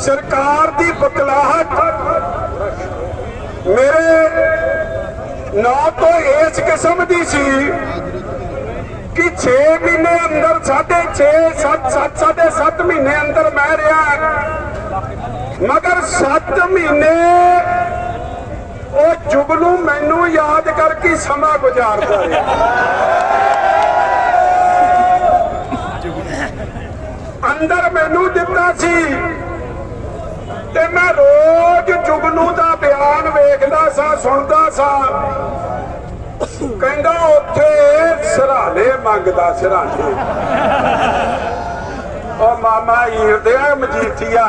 ਸਰਕਾਰ ਦੀ ਬਕਲਾਹਟ ਮੇਰੇ ਨਾਂ ਤੋਂ ਇਸ ਕਿਸਮ ਦੀ ਸੀ ਕਿ 6 ਮਹੀਨੇ ਅੰਦਰ, ਸਾਢੇ 6 7 7 ਸਾਢੇ 7 ਮਹੀਨੇ ਅੰਦਰ ਮੈਂ ਰਿਹਾ ਮਗਰ 7 ਮਹੀਨੇ ਉਹ ਜੁਗਨੂ ਮੈਨੂੰ ਯਾਦ ਕਰਕੇ ਸਮਾਂ ਗੁਜ਼ਾਰਦਾ ਰਿਹਾ। ਅੰਦਰ ਮੈਨੂੰ ਦਿੱਤਾ ਸੀ ਤੇ ਮੈਂ ਰੋਜ਼ ਜੁਗਨੂ ਦਾ ਬਿਆਨ ਸਾਂ, ਸੁਣਦਾ ਸਾਂ। ਕਹਿੰਦਾ ਉੱਥੇ ਸਰਾਣੇ ਮੰਗਦਾ ਸਰਾਣੇ ਉਹ ਮਾਮਾ ਹੀਰਦੇ ਮਜੀਠੀਆ।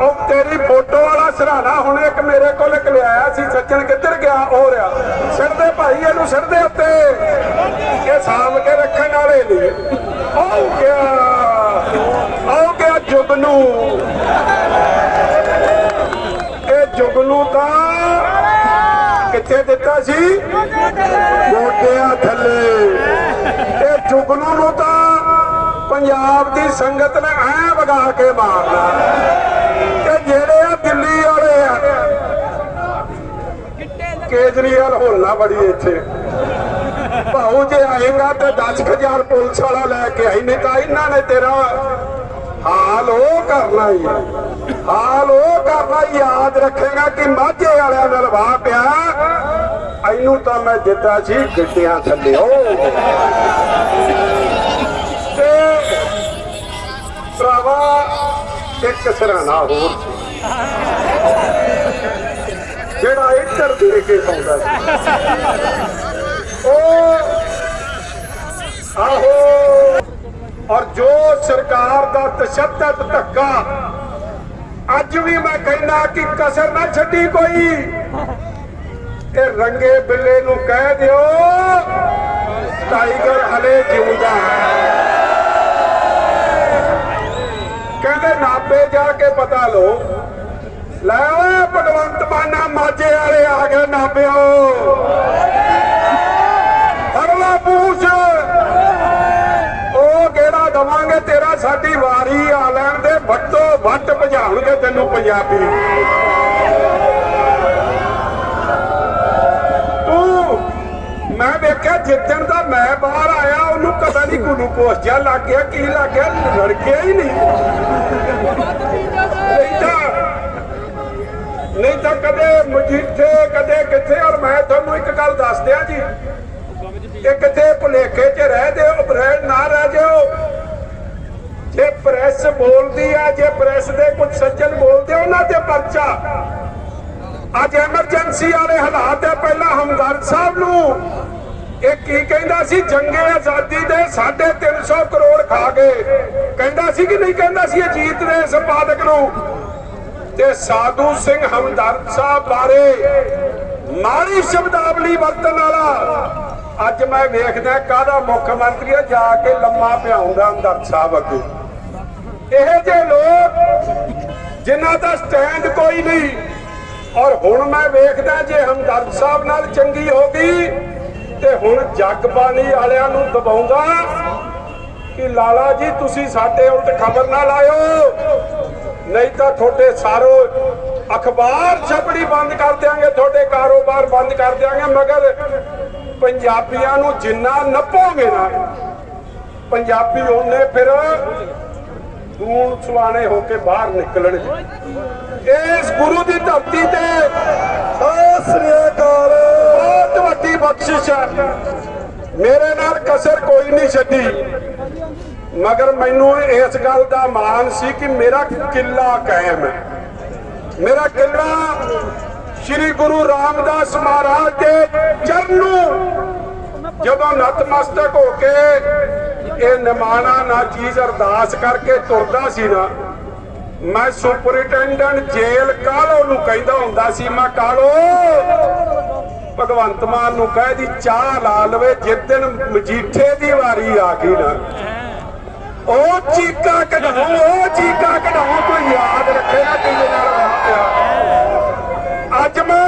ਉਹ ਤੇਰੀ ਫੋਟੋ ਵਾਲਾ ਸਰਾਣਾ ਹੁਣ ਇੱਕ ਮੇਰੇ ਕੋਲ ਇੱਕ ਲਿਆਇਆ ਸੀ, ਸੱਜਣ ਕਿੱਧਰ ਗਿਆ? ਹੋ ਰਿਹਾ। ਸਿਰਦੇ ਭਾਈ, ਇਹਨੂੰ ਸਿਰਦੇ ਉੱਤੇ। ਇਹ ਸਾਂਭ ਕੇ ਰੱਖਣ ਵਾਲੇ ਨਹੀਂ ਆਉ ਗਿਆ। ਜੁਗਨੂ ਇਹ ਜੁਗਨੂ ਤਾਂ ਕਿੱਥੇ ਦਿੱਤਾ ਸੀ? ਗੋਡਿਆਂ ਥੱਲੇ। ਇਹ ਜੁਗਨੂ ਨੂੰ ਤਾਂ ਪੰਜਾਬ ਦੀ ਸੰਗਤ ਨੇ ਐ ਵਗਾ ਕੇ ਮਾਰਨਾ। ਕਿ ਜਿਹੜੇ ਆ ਦਿੱਲੀ ਵਾਲੇ ਆ, ਕੇਜਰੀਵਾਲ ਹੋਣਾ ਬੜੀ ਇੱਥੇ। ਭਾਉ ਜੇ ਆਏਗਾ ਤੇ 10000 ਪੁਲਿਸ ਵਾਲਾ ਲੈ ਕੇ ਆਈ, ਨਹੀਂ ਤਾਂ ਇਹਨਾਂ ਨੇ ਤੇਰਾ ਹਾਲ ਉਹ ਕਰਨਾ ਹੀ ਹਾਲ ਉਹ ਕਰਨਾ ਯਾਦ ਰੱਖੇਗਾ ਕਿ ਮਾਝੇ ਵਾਲਿਆਂ ਨਾਲ ਵਾਹ ਪਿਆ। ਇਹਨੂੰ ਤਾਂ ਮੈਂ ਦਿੱਤਾ ਸੀ ਗਿੱਟਿਆਂ ਥੱਲੇ ਉਹ ਤੇ ਭਰਾਵਾ, ਇੱਕ ਸਰਾਣਾ ਹੋਰ ਸੀ। ਜਿਹੜਾ ਇੱਧਰ ਦੇ ਕੇ ਪਾਉਂਦਾ ਸੀ। ਉਹ ਆਹੋ ਔਰ ਜੋ ਸਰਕਾਰ ਦਾ ਤਸ਼ੱਦਦ ਧੱਕਾ। ਅੱਜ ਵੀ ਮੈਂ ਕਹਿੰਦਾ ਕਿ ਕਸਰ ਨਾ ਛੱਡੀ ਕੋਈ। ਇਹ ਰੰਗੇ ਬਿੱਲੇ ਨੂੰ ਕਹਿ ਦਿਓ, ਟਾਈਗਰ ਹਲੇ ਜਿਉਂਦਾ ਹੈ। ਕਹਿੰਦੇ ਨਾਪੇ ਜਾ ਕੇ ਪਤਾ ਲਓ। ਲੈ ਓਏ ਭਗਵੰਤ ਮਾਨਾ, ਮਾਝੇ ਵਾਲੇ ਆ ਗਏ ਨਾਪਿਓ ਅਗਲਾ ਪੂਛ ਉਹ ਕਿਹੜਾ ਦਵਾਂਗੇ ਤੇਰਾ ਸਾਡੀ ਵਾਰੀ ਆ ਲੈਣ ਦੇ ਵੱਟ ਭਜਾਉਣਗੇ ਤੈਨੂੰ ਪੰਜਾਬੀ। ਤੂੰ, ਮੈਂ ਵੇਖਿਆ ਜਿੱਦਣ ਦਾ ਮੈਂ ਬਾਹਰ ਆਇਆ, ਉਹਨੂੰ ਪਤਾ ਨਹੀਂ ਗਲੂਕੋਸ ਜਿਹਾ ਲੱਗ ਗਿਆ, ਕੀ ਲੱਗ ਗਿਆ, ਲੜਕਿਆ ਹੀ ਨਹੀਂ। ਨਹੀਂ ਤਾਂ ਨਹੀਂ ਤਾਂ ਕਦੇ ਮਜੀਠੇ, ਕਦੇ ਕਿੱਥੇ, ਔਰ ਮੈਂ ਤੁਹਾਨੂੰ ਇੱਕ ਗੱਲ ਦੱਸ ਦਿਆਂ ਜੀ। ਕਿ ਕਿਤੇ ਭੁਲੇਖੇ 'ਚ ਰਹਿ ਦਿਓ ਬਰੇਡ ਨਾ ਰਹਿ ਜਾਓ ਜੇ ਪ੍ਰੈਸ ਬੋਲਦੀ ਆ, ਜੇ ਪ੍ਰੈਸ ਦੇ ਕੁਝ ਸੱਜਣ ਬੋਲਦੇ ਉਹਨਾਂ ਤੇ ਪਰਚਾ। ਅੱਜ ਐਮਰਜੈਂਸੀ ਵਾਲੇ ਹਾਲਾਤ ਹੈ ਪਹਿਲਾਂ ਹਮਦਰਦ ਸਾਹਿਬ ਨੂੰ। ਇਹ ਕੀ ਕਹਿੰਦਾ ਸੀ? ਜੰਗੇ ਆਜ਼ਾਦੀ ਦੇ 350 ਕਰੋੜ ਖਾ ਗਏ ਕਹਿੰਦਾ ਸੀ ਕਿ ਨਹੀਂ ਕਹਿੰਦਾ ਸੀ ਅਜੀਤ ਦੇ ਸੰਪਾਦਕ ਨੂੰ? ਤੇ ਸਾਧੂ ਸਿੰਘ ਹਮਦਰਦ ਸਾਹਿਬ ਬਾਰੇ ਮਾੜੀ ਸ਼ਬਦਾਵਲੀ ਵਰਤਣ ਵਾਲਾ। ਅੱਜ ਮੈਂ ਵੇਖਦਾ ਕਾਹਦਾ ਮੁੱਖ ਮੰਤਰੀ ਆ, ਜਾ ਕੇ ਲੰਮਾ ਪਿਆਉਂਦਾ ਹਮਦਰਦ ਸਾਹਿਬ ਅੱਗੇ। ਇਹ ਜੇ ਲੋਕ ਜਿਨ੍ਹਾਂ ਦਾ ਸਟੈਂਡ ਕੋਈ ਨਹੀਂ। ਔਰ ਹੁਣ ਮੈਂ ਵੇਖਦਾ ਜੇ ਹਮਦਰਦ ਸਾਹਿਬ ਨਾਲ ਚੰਗੀ ਹੋ ਗਈ, ਤੇ ਹੁਣ ਜਗਬਾਣੀ ਵਾਲਿਆਂ ਨੂੰ ਦਬਾਉਂਗਾ ਕਿ ਲਾਲਾ ਜੀ, ਤੁਸੀਂ ਸਾਡੇ ਉਲਟ ਖਬਰ ਨਾ ਲਾਇਓ। ਨਹੀਂ ਤਾਂ ਤੁਹਾਡੇ ਸਾਰੋ ਅਖਬਾਰ ਛਪੜੀ ਬੰਦ ਕਰ ਦਿਆਂਗੇ, ਤੁਹਾਡੇ ਕਾਰੋਬਾਰ ਬੰਦ ਕਰ ਦਿਆਂਗੇ, ਮਗਰ ਪੰਜਾਬੀਆਂ ਨੂੰ ਜਿੰਨਾ ਨੱਪੋਗੇ ਨਾ, ਪੰਜਾਬੀ ਉਹਨੇ ਫਿਰ ਦੂਣ ਸੁਆਣੇ ਹੋ ਕੇ ਬਾਹਰ ਨਿਕਲਣਗੇ। ਇਸ ਗੁਰੂ ਦੀ ਧਰਤੀ ਤੇ ਸਤਿ ਸ੍ਰੀ ਅਕਾਲ। ਬਹੁਤ ਵੱਡੀ ਬਖਸ਼ਿਸ਼ ਹੈ। ਮੇਰੇ ਨਾਲ ਕਸਰ ਕੋਈ ਨਹੀਂ ਛੱਡੀ। ਮਗਰ ਮੈਨੂੰ ਇਸ ਗੱਲ ਦਾ ਮਾਣ ਸੀ ਕਿ ਮੇਰਾ ਕਿੱਲਾ ਕਾਇਮ ਹੈ। ਮੇਰਾ ਕਿੱਲਾ ਸ੍ਰੀ ਗੁਰੂ ਰਾਮਦਾਸ ਮਹਾਰਾਜ ਦੇ ਚਰਨੋਂ ਜਦੋਂ ਨਤਮਸਤਕ ਹੋ ਕੇ ਇਹ ਨਿਮਾਣਾ ਨਾ ਚੀਜ਼ ਅਰਦਾਸ ਕਰਕੇ ਤੁਰਦਾ ਸੀ ਨਾ ਮੈਂ ਸੁਪਰਿੰਟੈਂਡੈਂਟ ਜੇਲ੍ਹ ਕਾਲੋ ਨੂੰ ਕਹਿੰਦਾ ਹੁੰਦਾ ਸੀ? ਮੈਂ ਕਾਲੋ ਭਗਵੰਤ ਮਾਨ ਨੂੰ ਕਹਿ ਦੀ ਚਾਹ ਲਾ ਲਵੇ, ਜਿਸ ਦਿਨ ਮਜੀਠੇ ਦੀ ਵਾਰੀ ਆ ਗਈ ਨਾ। ਉਹ ਚੀਕਾ ਕਢਾਉ ਉਹ ਚੀਕਾ ਕਢਾਉ ਕੋਈ ਯਾਦ ਰੱਖੇਗਾ ਕਿੰਨੇ ਨਾਲ ਵਾਪਿਆ ਅੱਜ ਮੈਂ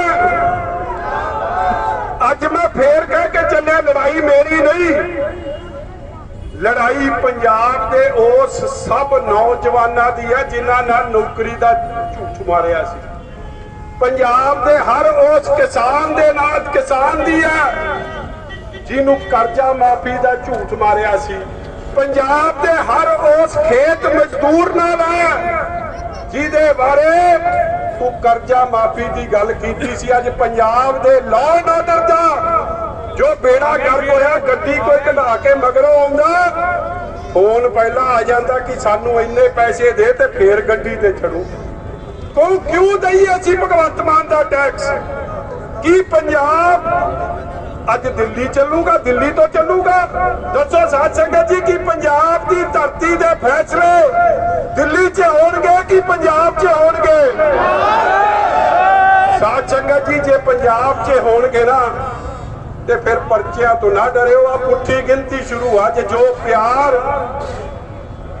ਅੱਜ ਮੈਂ ਫੇਰ ਕਹਿ ਕੇ ਚੱਲਿਆ, ਲੜਾਈ ਮੇਰੀ ਨਹੀਂ। ਲੜਾਈ ਪੰਜਾਬ ਦੇ ਉਸ ਸਭ ਨੌਜਵਾਨਾਂ ਦੀ ਹੈ, ਜਿਨ੍ਹਾਂ ਨਾਲ ਨੌਕਰੀ ਦਾ ਝੂਠ ਮਾਰਿਆ ਸੀ। ਪੰਜਾਬ ਦੇ ਹਰ ਉਸ ਕਿਸਾਨ ਦੇ ਨਾਲ ਕਿਸਾਨ ਦੀ ਹੈ, ਜਿਹਨੂੰ ਕਰਜ਼ਾ ਮਾਫੀ ਦਾ ਝੂਠ ਮਾਰਿਆ ਸੀ। ਪੰਜਾਬ ਦੇ ਹਰ ਉਸ ਖੇਤ ਮਜ਼ਦੂਰ ਨਾਲ ਹੈ, ਜਿਹਦੇ ਬਾਰੇ ਤੂੰ ਕਰਜ਼ਾ ਮਾਫੀ ਦੀ ਗੱਲ ਕੀਤੀ ਸੀ। ਅੱਜ ਪੰਜਾਬ ਦੇ ਲਾਅ ਐਂਡ ਦਾ ਜੋ ਬੇੜਾ ਗਰਕ ਹੋਇਆ, ਗੱਡੀ ਕੋਈ ਕਢਾ ਕੇ ਮਗਰੋਂ ਆਉਂਦਾ, ਫੋਨ ਪਹਿਲਾਂ ਆ ਜਾਂਦਾ ਕਿ ਸਾਨੂੰ ਇੰਨੇ ਪੈਸੇ ਦੇ ਤੇ ਫੇਰ ਗੱਡੀ ਤੇ ਚੜੂ ਕਿਉਂ ਕਿਉਂ ਦਈ ਅਸੀਂ ਭਗਵੰਤ ਮਾਨ ਦਾ ਟੈਕਸ ਕੀ ਪੰਜਾਬ ਅੱਜ ਦਿੱਲੀ ਚੱਲੂਗਾ, ਦਿੱਲੀ ਤੋਂ ਚੱਲੂਗਾ? ਦੱਸੋ ਸਾਧ ਸੰਗਤ ਜੀ, ਕਿ ਪੰਜਾਬ ਦੀ ਧਰਤੀ ਦੇ ਫੈਸਲੇ ਦਿੱਲੀ 'ਚ ਹੋਣਗੇ ਕਿ ਪੰਜਾਬ 'ਚ ਹੋਣਗੇ ਸਾਧ ਸੰਗਤ ਜੀ, ਜੇ ਪੰਜਾਬ 'ਚ ਹੋਣਗੇ ਨਾ ਤੇ ਫਿਰ ਪਰਚਿਆਂ ਤੋਂ ਨਾ ਡਰਿਓ, ਆ ਪੁੱਠੀ ਗਿਣਤੀ ਸ਼ੁਰੂ ਅੱਜ ਜੋ ਪਿਆਰ,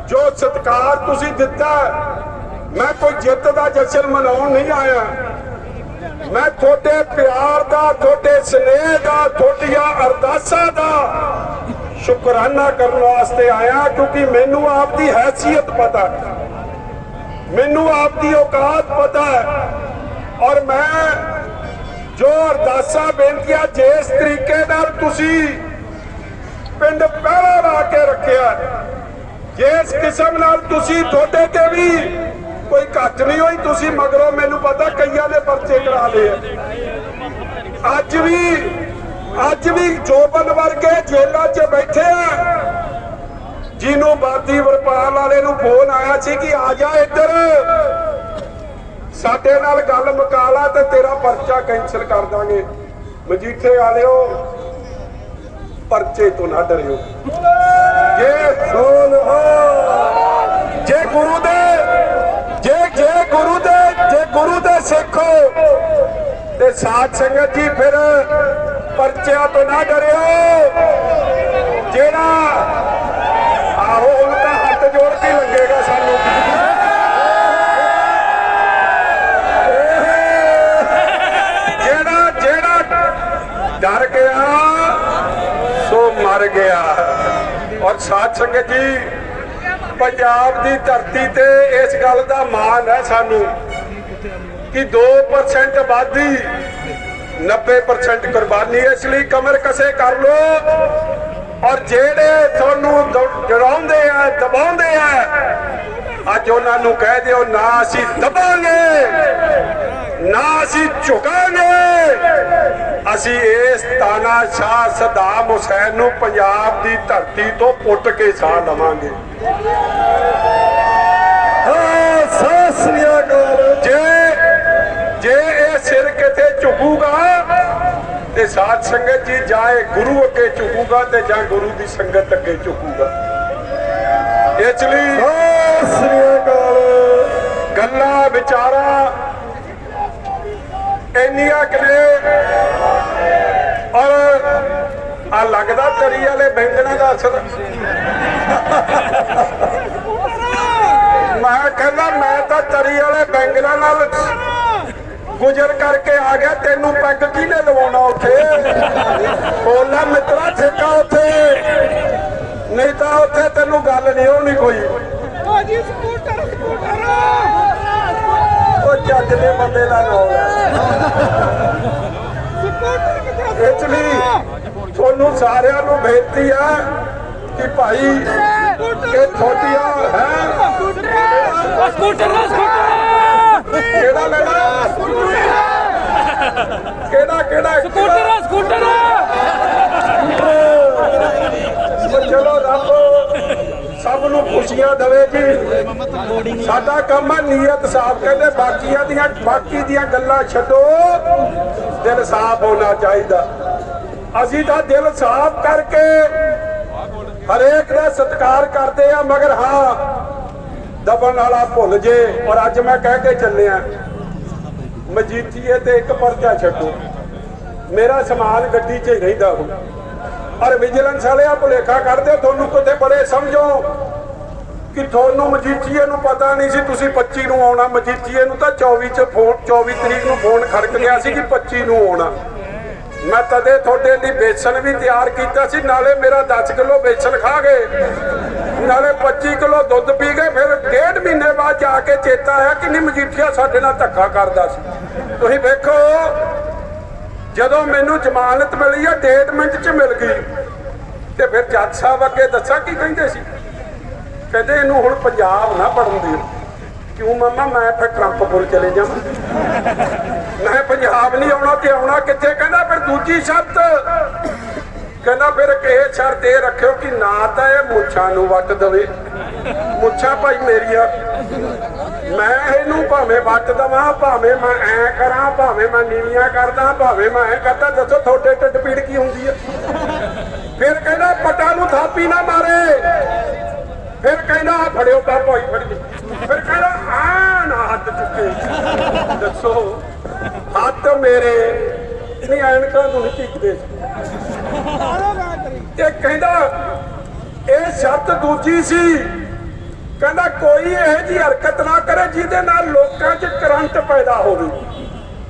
ਜੋ ਸਤਿਕਾਰ ਤੁਸੀਂ ਦਿੱਤਾ ਮੈਂ ਕੋਈ ਜਿੱਤ ਦਾ ਜਸ਼ਨ ਮਨਾਉਣ ਨਹੀਂ ਆਇਆ। ਮੈਂ ਤੁਹਾਡੇ ਪਿਆਰ ਦਾ, ਤੁਹਾਡੇ ਸਨੇਹ ਦਾ, ਤੁਹਾਡੀਆਂ ਅਰਦਾਸਾਂ ਦਾ ਸ਼ੁਕਰਾਨਾ ਕਰਨ ਵਾਸਤੇ ਆਇਆ, ਕਿਉਂਕਿ ਮੈਨੂੰ ਆਪ ਦੀ ਹੈਸੀਅਤ ਪਤਾ ਮੈਨੂੰ ਆਪ ਦੀ ਔਕਾਤ ਪਤਾ ਹੈ। ਔਰ ਮੈਂ ਜੋ ਅਰਦਾਸਾਂ ਬੇਨਤੀਆਂ ਜਿਸ ਤਰੀਕੇ ਨਾਲ ਤੁਸੀਂ ਪਿੰਡ ਪਹਿਰਾ ਲਾ ਕੇ ਰੱਖਿਆ, ਜਿਸ ਕਿਸਮ ਨਾਲ ਤੁਸੀਂ ਤੁਹਾਡੇ ਤੇ ਵੀ ਕੋਈ ਘੱਟ ਨਹੀਂ ਹੋਈ, ਤੁਸੀਂ ਮਗਰੋਂ ਮੈਨੂੰ ਪਤਾ ਕਈਆਂ ਦੇ ਪਰਚੇ ਕਰਾ ਲਏ ਅੱਜ ਵੀ ਅੱਜ ਵੀ ਜੋਬਨ ਵਰਗੇ ਜੇਲ੍ਹਾਂ 'ਚ ਬੈਠੇ ਆ, ਜਿਹਨੂੰ ਬਾਦੀ ਵਰਪਾਲ ਵਾਲੇ ਨੂੰ ਫੋਨ ਆਇਆ ਸੀ ਕਿ ਆ ਜਾ ਇੱਧਰ। ਸਾਡੇ ਨਾਲ ਗੱਲ ਮੁਕਾ ਲਾ ਤੇ ਤੇਰਾ ਪਰਚਾ ਕੈਂਸਲ ਕਰ ਦਾਂਗੇ। ਮਜੀਠੇ ਵਾਲਿਓ ਪਰਚੇ ਤੋਂ ਨਾ ਡਰਿਓ। ਜੇ ਸੋਨ ਹੋ। ਜੇ ਗੁਰੂ ਦੇ ਜੇ ਜੇ ਗੁਰੂ ਦੇ ਜੇ ਗੁਰੂ ਦੇ ਸਿੱਖ ਤੇ ਸਾਧ ਸੰਗਤ ਜੀ ਫਿਰ ਪਰਚਿਆਂ ਤੋਂ ਨਾ ਡਰਿਓ। ਜਿਹੜਾ ਆਹੋ ਹੁਣ ਤਾਂ ਹੱਥ ਜੋੜ ਕੇ ਹੀ ਲੱਗੇਗਾ ਸਾਨੂੰ ਜਿਹੜਾ ਜਿਹੜਾ ਡਰ ਗਿਆ, ਸੋ ਮਰ ਗਿਆ। ਔਰ ਸਾਧ ਸੰਗਤ ਜੀ, ਪੰਜਾਬ ਦੀ ਧਰਤੀ ਤੇ ਇਸ ਗੱਲ ਦਾ ਮਾਣ ਹੈ ਸਾਨੂੰ ਕਿ 2% ਆਬਾਦੀ 90% ਕੁਰਬਾਨੀ ਇਸ ਲਈ ਕਮਰ ਕਸੇ ਕਰ ਲੋ। ਔਰ ਜਿਹੜੇ ਤੁਹਾਨੂੰ ਡਰਾਉਂਦੇ ਆ, ਦਬਾਉਂਦੇ ਆ, ਅੱਜ ਉਹਨਾਂ ਨੂੰ ਕਹਿ ਦਿਓ, ਨਾ ਅਸੀਂ ਦਬਾਂਗੇ, ਨਾ ਅਸੀਂ ਝੁਕਾਂਗੇ। ਅਸੀਂ ਇਸ ਤਾਨਾ ਸ਼ਾਹ ਸਦਾਮ ਹੁਸੈਨ ਨੂੰ ਪੰਜਾਬ ਦੀ ਧਰਤੀ ਤੋਂ ਪੁੱਟ ਕੇ ਸਾਹ ਲਵਾਂਗੇ। ਜੇ ਜੇ ਇਹ ਸਿਰ ਕਿਤੇ ਝੁਕੂਗਾ ਤੇ ਸਾਧ ਸੰਗਤ ਜੀ ਜਾਏ ਗੁਰੂ ਅੱਗੇ ਝੁਕੂਗਾ ਤੇ ਜਾਂ ਗੁਰੂ ਦੀ ਸੰਗਤ ਅੱਗੇ ਝੁਕੂਗਾ। ਇਸ ਲਈ ਸ੍ਰੀ ਅਕਾਲ। ਗੱਲਾਂ ਵਿਚਾਰਾਂ ਇੰਨੀਆਂ ਕਨੇ ਲੱਗਦਾ ਤਰੀ ਵਾਲੇ ਬੈਂਗਣਾ ਦਾ ਅਸਰ। ਮੈਂ ਕਹਿੰਦਾ ਮੈਂ ਤਾਂ ਤਰੀ ਵਾਲੇ ਬੈਂਗਣਾ ਨਾਲ ਗੁਜ਼ਰ ਕਰਕੇ ਆ ਗਿਆ ਤੈਨੂੰ ਪੈਗ ਕਿਹਨੇ ਲਵਾਉਣਾ ਉੱਥੇ? ਬੋਲਾ ਮਿੱਤਰਾ ਠੇਕਾ ਉੱਥੇ। ਨਹੀਂ ਤਾਂ ਉੱਥੇ ਤੈਨੂੰ ਗੱਲ ਨਹੀਂ ਹੋਣੀ ਕੋਈ। ਭਾਜੀ ਸਕੂਟਰ ਸਕੂਟਰ ਉਹ ਜੱਜ ਦੇ ਬੰਦੇ ਦਾ ਨਾਮ ਹੈ ਸਕੂਟਰ ਕਿੱਥੇ ਇਸ ਤੁਹਾਨੂੰ ਸਾਰਿਆਂ ਨੂੰ ਬੇਨਤੀ ਹੈ ਕਿ ਭਾਈ ਇਹ ਛੋਟੀਆਂ ਹੈ। ਸਕੂਟਰ ਕਿਹੜਾ ਲੈਣਾ? ਕਿਹੜਾ ਕਿਹੜਾ ਸਕੂਟਰ ਸਕੂਟਰ। ਚਲੋ ਰੱਬ ਸਭ ਨੂੰ ਖੁਸ਼ੀਆਂ ਦੇਵੇ ਜੀ। ਸਾਡਾ ਕੰਮ ਹੈ ਨੀਅਤ ਸਾਫ਼ ਕਹਿੰਦੇ ਬਾਕੀਆਂ ਦੀਆਂ ਬਾਕੀ ਦੀਆਂ ਗੱਲਾਂ ਛੱਡੋ। ਦਿਲ ਸਾਫ਼ ਹੋਣਾ ਚਾਹੀਦਾ। ਅਸੀਂ ਤਾਂ ਦਿਲ ਸਾਫ਼ ਕਰਕੇ ਹਰੇਕ ਦਾ ਸਤਿਕਾਰ ਕਰਦੇ ਆ ਮਗਰ ਹਾਂ ਦਬਨ ਵਾਲਾ ਭੁੱਲ ਜੇ। ਔਰ ਅੱਜ ਮੈਂ ਕਹਿ ਕੇ ਚੱਲਿਆ, ਮਜੀਠੀਏ ਤੇ ਇੱਕ ਪਰਚਾ ਛੱਡੋ। ਮੇਰਾ ਸਮਾਨ ਗੱਡੀ 'ਚ ਹੀ ਰਹਿੰਦਾ ਹੋ ਔਰ ਵਿਜੀਲੈਂਸ ਵਾਲੇ ਭੁਲੇਖਾ ਕਰਦੇ ਤੁਹਾਨੂੰ ਕਿਤੇ ਬੜੇ ਸਮਝੋ। ਕਿ ਤੁਹਾਨੂੰ ਮਜੀਠੀਏ ਨੂੰ ਪਤਾ ਨਹੀਂ ਸੀ ਤੁਸੀਂ 25 ਨੂੰ ਆਉਣਾ। ਮਜੀਠੀਏ ਨੂੰ ਤਾਂ 24 ਚ ਫੋਨ 24 ਤਰੀਕ ਨੂੰ ਫੋਨ ਖੜਕ ਗਿਆ ਸੀ ਕਿ 25 ਨੂੰ ਆਉਣਾ। ਮੈਂ ਤਦੇ ਤੁਹਾਡੇ ਲਈ ਬੇਸਣ ਵੀ ਤਿਆਰ ਕੀਤਾ ਸੀ, ਨਾਲੇ ਮੇਰਾ 10 ਕਿਲੋ ਬੇਸਣ ਖਾ ਗਏ। ਨਾਲੇ 25 ਕਿਲੋ ਦੁੱਧ ਪੀ ਗਏ, ਫਿਰ ਡੇਢ ਮਹੀਨੇ ਬਾਅਦ ਜਾ ਕੇ ਚੇਤਾ ਆਇਆ ਕਿ ਨਹੀਂ ਮਜੀਠੀਆ ਸਾਡੇ ਨਾਲ ਧੱਕਾ ਕਰਦਾ ਸੀ। ਤੁਸੀਂ ਵੇਖੋ, ਜਦੋਂ ਮੈਨੂੰ ਜ਼ਮਾਨਤ ਮਿਲੀ ਆ, ਡੇਢ ਮਿੰਟ ਚ ਮਿਲ ਗਈ। ਤੇ ਫਿਰ ਜੱਜ ਸਾਹਿਬ ਅੱਗੇ ਦੱਸਾਂ ਕੀ ਕਹਿੰਦੇ ਸੀ? ਕਹਿੰਦੇ, ਇਹਨੂੰ ਹੁਣ ਪੰਜਾਬ ਨਾ ਪੜਨ ਦੇ ਕਿਉਂ ਮਾਮਾ, ਮੈਂ ਫਿਰ ਟਰੰਪ ਕੋਲ ਚਲੇ ਜਾਵਾਂ। ਮੈਂ ਪੰਜਾਬ ਨਹੀਂ ਆਉਣਾ ਤੇ ਆਉਣਾ ਕਿੱਥੇ? ਕਹਿੰਦਾ ਫਿਰ ਦੂਜੀ ਸ਼ਰਤ। ਕਹਿੰਦਾ ਫਿਰ ਇਹ ਸ਼ਰਤ ਇਹ ਰੱਖਿਓ ਕਿ ਨਾ ਤਾਂ ਇਹ ਮੁੱਛਾਂ ਨੂੰ ਵੱਟ ਦੇਵੇ। ਮੁੱਛਾਂ ਭਾਈ ਮੇਰੀਆਂ। ਮੈਂ ਇਹਨੂੰ ਭਾਵੇਂ ਵੱਟ ਦਵਾਂ, ਭਾਵੇਂ ਮੈਂ ਐ ਕਰਾਂ, ਭਾਵੇਂ ਮੈਂ ਨੀਵੀਆਂ ਕਰਦਾ, ਭਾਵੇਂ ਮੈਂ ਐ ਕਰਦਾ। ਦੱਸੋ ਤੁਹਾਡੇ ਢਿੱਡ ਪੀੜ ਕੀ ਹੁੰਦੀ ਹੈ? ਫਿਰ ਕਹਿੰਦਾ ਪਟਾ ਨੂੰ ਥਾਪੀ ਨਾ ਮਾਰੇ। ਫਿਰ ਕਹਿੰਦਾ ਆਹ ਫੜਿਓ ਤਾਂ ਭਾਈ ਫੜ ਫਿਰ ਕਹਿੰਦਾ ਆ ਨਾ ਹੱਥ ਚੁੱਕੇ। ਦੱਸੋ, ਹੱਥ ਮੇਰੇ ਨਹੀਂ ਐਨਕਾਂ ਨੂੰ ਨਹੀਂ ਚੀਕਦੇ ਇਹ ਕਹਿੰਦਾ, ਇਹ ਸ਼ਰਤ ਦੂਜੀ ਸੀ। ਕਹਿੰਦਾ, ਕੋਈ ਇਹ ਜੀ ਹਰਕਤ ਨਾ ਕਰੇ ਜਿਹਦੇ ਨਾਲ ਲੋਕਾਂ 'ਚ ਕਰੰਟ ਪੈਦਾ ਹੋਵੇ।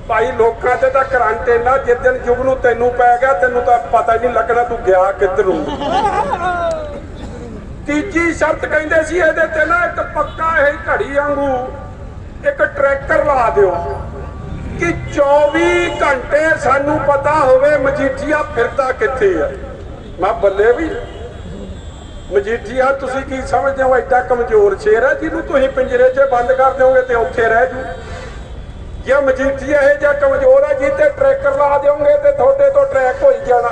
ਭਾਈ, ਲੋਕਾਂ 'ਤੇ ਤਾਂ ਕਰੰਟ ਇੰਨਾ ਜਿੱਦਣ ਜੁਗ ਨੂੰ ਤੈਨੂੰ ਪੈ ਗਿਆ, ਤੈਨੂੰ ਤਾਂ ਪਤਾ ਹੀ ਨਹੀਂ ਲੱਗਣਾ ਤੂੰ ਗਿਆ ਕਿੱਧਰ ਨੂੰ। ਤੀਜੀ ਸ਼ਰਤ ਕਹਿੰਦੇ ਸੀ, ਇਹਦੇ ਤੇ ਨਾ ਇੱਕ ਪੱਕਾ ਇਹ ਘੜੀ ਵਾਂਗੂ ਇੱਕ ਟਰੈਕਟਰ ਲਾ ਦਿਓ ਕਿ 24 ਘੰਟੇ ਸਾਨੂੰ ਪਤਾ ਹੋਵੇ ਮਜੀਠੀਆ ਫਿਰਦਾ ਕਿੱਥੇ ਆ। ਮੈਂ ਬੱਲੇ ਵੀ। ਮਜੀਠੀਆ, ਤੁਸੀਂ ਕੀ ਸਮਝਦੇ ਹੋ? ਐਡਾ ਕਮਜ਼ੋਰ ਸ਼ੇਰ ਹੈ ਜਿਹਨੂੰ ਤੁਸੀਂ ਪਿੰਜਰੇ 'ਚ ਬੰਦ ਕਰ ਦਿਓਗੇ ਤੇ ਉੱਥੇ ਰਹਿ ਜੂ। ਜੇ ਮਜੀਠੀਆ ਇਹ ਜਿਹਾ ਕਮਜ਼ੋਰ ਹੈ ਜਿੱਤੇ ਟਰੈਕਟਰ ਲਾ ਦਿਓਗੇ ਤੇ ਤੁਹਾਡੇ ਤੋਂ ਟਰੈਕ ਹੋਈ ਜਾਣਾ।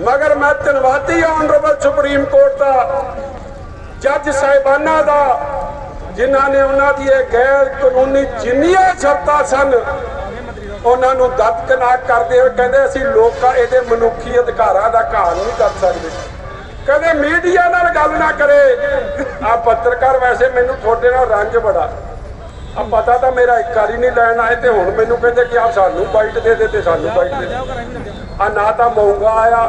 ਮਗਰ ਮੈਂ ਧੰਨਵਾਦੀ ਆਨਰੇਬਲ ਸੁਪਰੀਮ ਕੋਰਟ ਦਾ, ਜੱਜ ਸਾਹਿਬਾਨਾਂ ਦਾ ਜਿਨ੍ਹਾਂ ਨੇ ਉਹਨਾਂ ਦੀ ਇਹ ਗੈਰ ਕਾਨੂੰਨੀ ਜਿੰਨੀਆਂ ਸ਼ਰਤਾਂ ਸਨ, ਉਹਨਾਂ ਨੂੰ ਦਤਕਨਾਕ ਕਰਦੇ ਹੋਏ ਕਹਿੰਦੇ ਅਸੀਂ ਲੋਕਾਂ, ਇਹਦੇ ਮਨੁੱਖੀ ਅਧਿਕਾਰਾਂ ਦਾ ਘਾਣ ਨਹੀਂ ਕਰ ਸਕਦੇ। ਕਹਿੰਦੇ ਮੀਡੀਆ ਨਾਲ ਗੱਲ ਨਾ ਕਰੇ। ਆ ਪੱਤਰਕਾਰ ਵੈਸੇ ਮੈਨੂੰ ਤੁਹਾਡੇ ਨਾਲ ਰੰਜ ਬੜਾ। ਆ ਪਤਾ ਤਾਂ ਮੇਰਾ ਇੱਕ ਵਾਰੀ ਨਹੀਂ ਲੈਣ ਆਏ ਤੇ ਹੁਣ ਮੈਨੂੰ ਕਹਿੰਦੇ ਕਿ ਆ ਸਾਨੂੰ ਬਾਈਟ ਦੇ ਦੇ ਤੇ ਸਾਨੂੰ ਬਾਈਟ ਦੇ ਦੇ। ਆ ਨਾ ਤਾਂ ਮੌਂਗਾ ਆਇਆ,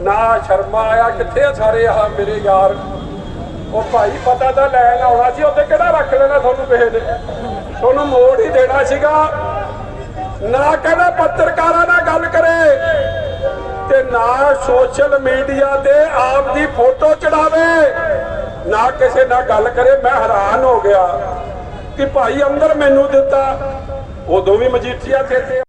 ਨਾ ਸ਼ਰਮਾ ਆਇਆ, ਕਿੱਥੇ ਸਾਰੇ ਆ ਮੇਰੇ ਯਾਰ? ਉਹ ਭਾਈ ਪਤਾ ਤਾਂ ਲੈਣ ਆਉਣਾ ਸੀ ਉੱਤੇ ਕਿਹੜਾ ਰੱਖ ਲੈਣਾ ਤੁਹਾਨੂੰ ਕਿਸੇ ਨੇ ਤੁਹਾਨੂੰ ਮੋੜ ਹੀ ਦੇਣਾ ਸੀਗਾ। ਨਾ ਕਹਿੰਦਾ ਪੱਤਰਕਾਰਾਂ ਨਾਲ ਗੱਲ ਕਰੇ ਤੇ ਨਾ ਸੋਸ਼ਲ ਮੀਡੀਆ ਤੇ ਆਪ ਦੀ ਫੋਟੋ ਚੜਾਵੇ। ਨਾ ਕਿਸੇ ਨਾਲ ਗੱਲ ਕਰੇ, ਮੈਂ ਹੈਰਾਨ ਹੋ ਗਿਆ ਕਿ ਭਾਈ ਅੰਦਰ ਮੈਨੂੰ ਦਿੱਤਾ। ਉਦੋਂ ਵੀ ਮਜੀਠੀਆ ਤੇ ਤੇ